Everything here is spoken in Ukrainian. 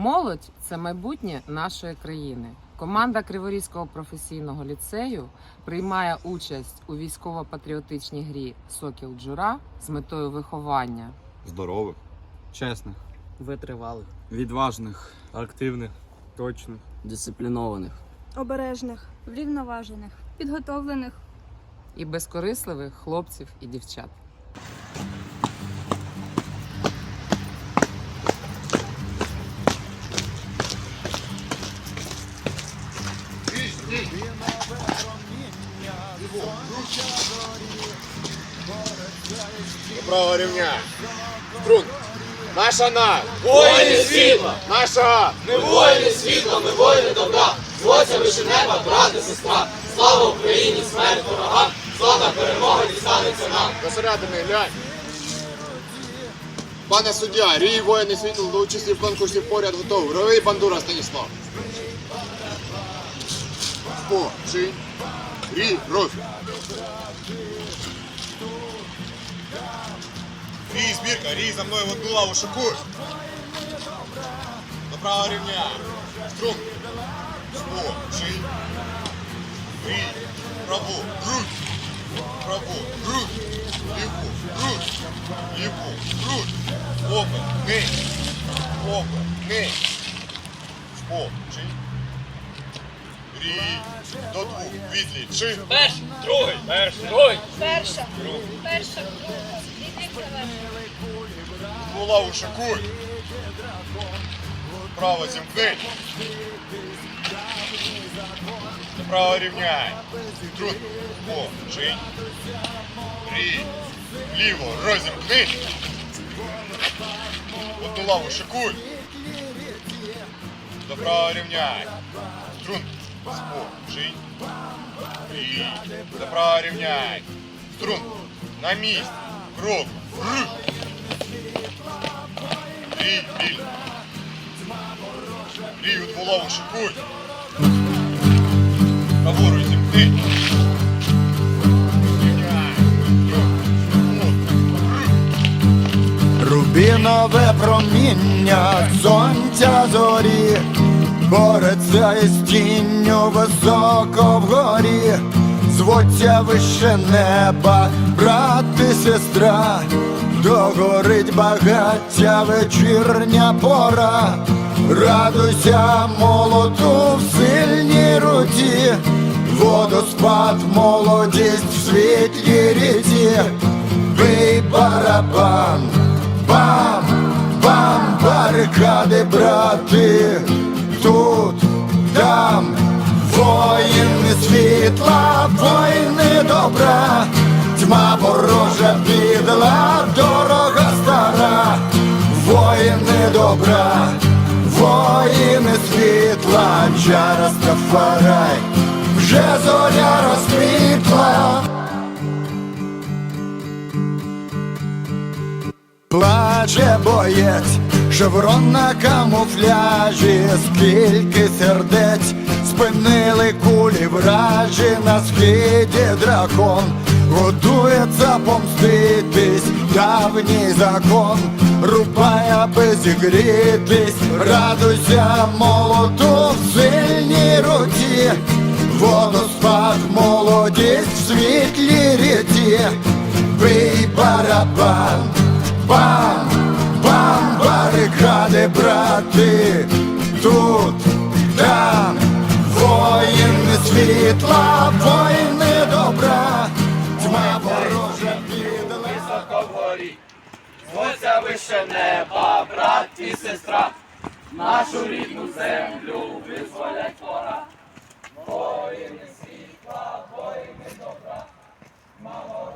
Молодь це майбутнє нашої країни. Команда Криворізького професійного ліцею приймає участь у військово-патріотичній грі Сокіл Джура з метою виховання здорових, чесних, витривалих, відважних, активних, точних, дисциплінованих. обережних, врівноважених, підготовлених. і безкорисливих хлопців і дівчат. До правого рівня. Струн. Наша на. Воїни світла. Наша. Ми воїни світла, ми воїни добра, Злося вище неба, брат і сестра. Слава Україні, смерть ворогам, слава перемога дістанеться нам. До середини глянь. Пане суддя, рій воїни світла до участі в конкурсі поряд готовий. Ровий бандура Станіслав. По, чи, рій, рофі. Рій, збірка, рій за мною в одну лаву шикуй. До правого рівня. Струн. Спо, чи, рій, праву, грудь. Праву, грудь. Ліву, грудь. Ліву, грудь. Опа, ни. Опа, ни. Спо, чи, рій. До двох, відлі, чи. Перший, другий, перший, другий. Перша, перша, друга, відрівка Одну лаву шикуй. Право зімкни. Право рівняй. Труд. О, жить. Рі. Ліво. Розімкни. Одну лаву шикуй. До правого рівняй. Струн. Спо. Жить. Рі. До правого рівняй. Струн. На місці. Крок. Рух. Рій, біль. Рій, у дволаву шикуй. Праворуч зімкни. Рубінове проміння сонця зорі, бореться із тінню високо вгорі, звуться вище неба, брат і сестра, догорить багаття вечірня пора, радуйся молоту в сильній руці, водоспад, молодість в світлій ріці. Бий барабан, бам, бам, барикади, брати, воїни світла, воїни добра, тьма ворожа підла, дорога стара, воїни добра, воїни світла, чара Стафарай, вже зоря розквітла. Плаче боєць, шеврон на камуфляжі, скільки сердець спинили кулі вражі на схиді дракон, готується помститись, давній закон, рубай, аби зігрітись, радуйся молоту в сильній руці, водоспад, молодість в світлій ріці, бий барабан. Бам, бам, барикади, брати, тут, світла, войни добра, тьма ворожа під високо горі, Звося вище неба, брат і сестра, нашу рідну землю визволять пора. Воїни світла, воїни добра, мало.